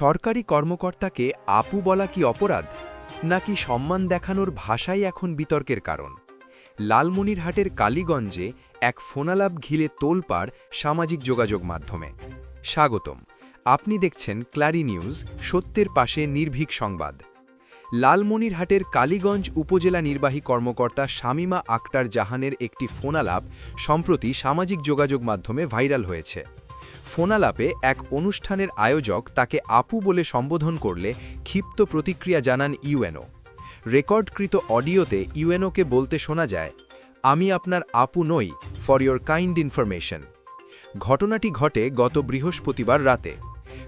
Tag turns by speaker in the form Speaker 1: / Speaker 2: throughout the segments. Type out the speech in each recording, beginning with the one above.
Speaker 1: সরকারি কর্মকর্তাকে আপু বলা কি অপরাধ, নাকি সম্মান দেখানোর ভাষাই এখন বিতর্কের কারণ? লালমনিরহাটের কালীগঞ্জে এক ফোনালাপ ঘিরে তোলপাড় সামাজিক যোগাযোগ মাধ্যমে। স্বাগতম, আপনি দেখছেন ক্লারি নিউজ, সত্যের পাশে নির্ভীক সংবাদ। লালমনিরহাটের কালীগঞ্জ উপজেলা নির্বাহী কর্মকর্তা শামিমা আক্তার জাহানের একটি ফোনালাপ সম্প্রতি সামাজিক যোগাযোগ মাধ্যমে ভাইরাল হয়েছে। ফোনালাপে এক অনুষ্ঠানের আয়োজক তাকে আপু বলে সম্বোধন করলে ক্ষিপ্ত প্রতিক্রিয়া জানান ইউএনও। রেকর্ডকৃত অডিওতে ইউএনওকে বলতে শোনা যায়, আমি আপনার আপু নই, ফর ইয়োর কাইন্ড ইনফরমেশন। ঘটনাটি ঘটে গত বৃহস্পতিবার রাতে।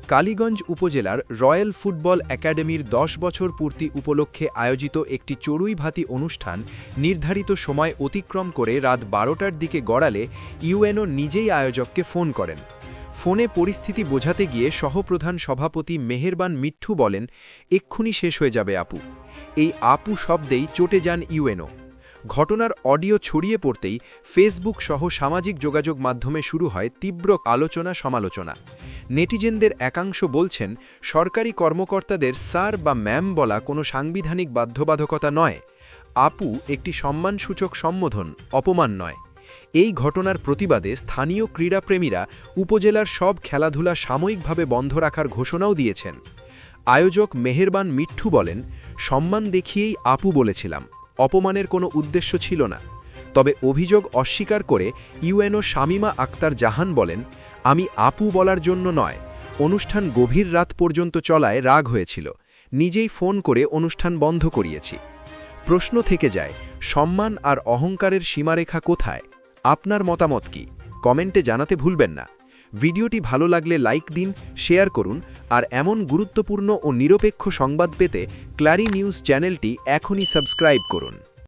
Speaker 1: কালীগঞ্জ উপজেলার রয়্যাল ফুটবল একাডেমির দশ বছর পূর্তি উপলক্ষে আয়োজিত একটি চড়ুইভাতি অনুষ্ঠান নির্ধারিত সময় অতিক্রম করে রাত বারোটার দিকে গড়ালে ইউএনও নিজেই আয়োজককে ফোন করেন। ফোনে পরিস্থিতি বোঝাতে গিয়ে সহপ্রধান সভাপতি মেহেরবান মিঠু বলেন, এক্ষুনি শেষ হয়ে যাবে, আপু। এই আপু শব্দেই চটে যান ইউএনও। ঘটনার অডিও ছড়িয়ে পড়তেই ফেসবুক সহ সামাজিক যোগাযোগ মাধ্যমে শুরু হয় তীব্র আলোচনা সমালোচনা। নেটিজেনদের একাংশ বলছেন, সরকারি কর্মকর্তাদের স্যার বা ম্যাম বলা কোনো সাংবিধানিক বাধ্যবাধকতা নয়। আপু একটি সম্মানসূচক সম্বোধন, অপমান নয়। এই ঘটনার প্রতিবাদে স্থানীয় ক্রীড়াপ্রেমীরা উপজেলার সব খেলাধুলা সাময়িকভাবে বন্ধ রাখার ঘোষণাও দিয়েছেন। আয়োজক মেহেরবান মিঠু বলেন, সম্মান দেখিয়েই আপু বলেছিলাম, অপমানের কোনো উদ্দেশ্য ছিল না। তবে অভিযোগ অস্বীকার করে ইউএনও শামিমা আক্তার জাহান বলেন, আমি আপু বলার জন্য নয়, অনুষ্ঠান গভীর রাত পর্যন্ত চলায় রাগ হয়েছিল। নিজেই ফোন করে অনুষ্ঠান বন্ধ করিয়েছি। প্রশ্ন থেকে যায়, সম্মান আর অহংকারের সীমারেখা কোথায়? আপনার মতামত কি? কমেন্টে জানাতে ভুলবেন না। ভিডিওটি ভালো লাগলে লাইক দিন, শেয়ার করুন, আর এমন গুরুত্বপূর্ণ ও নিরপেক্ষ সংবাদ পেতে ক্লারি নিউজ চ্যানেলটি এখনই সাবস্ক্রাইব করুন।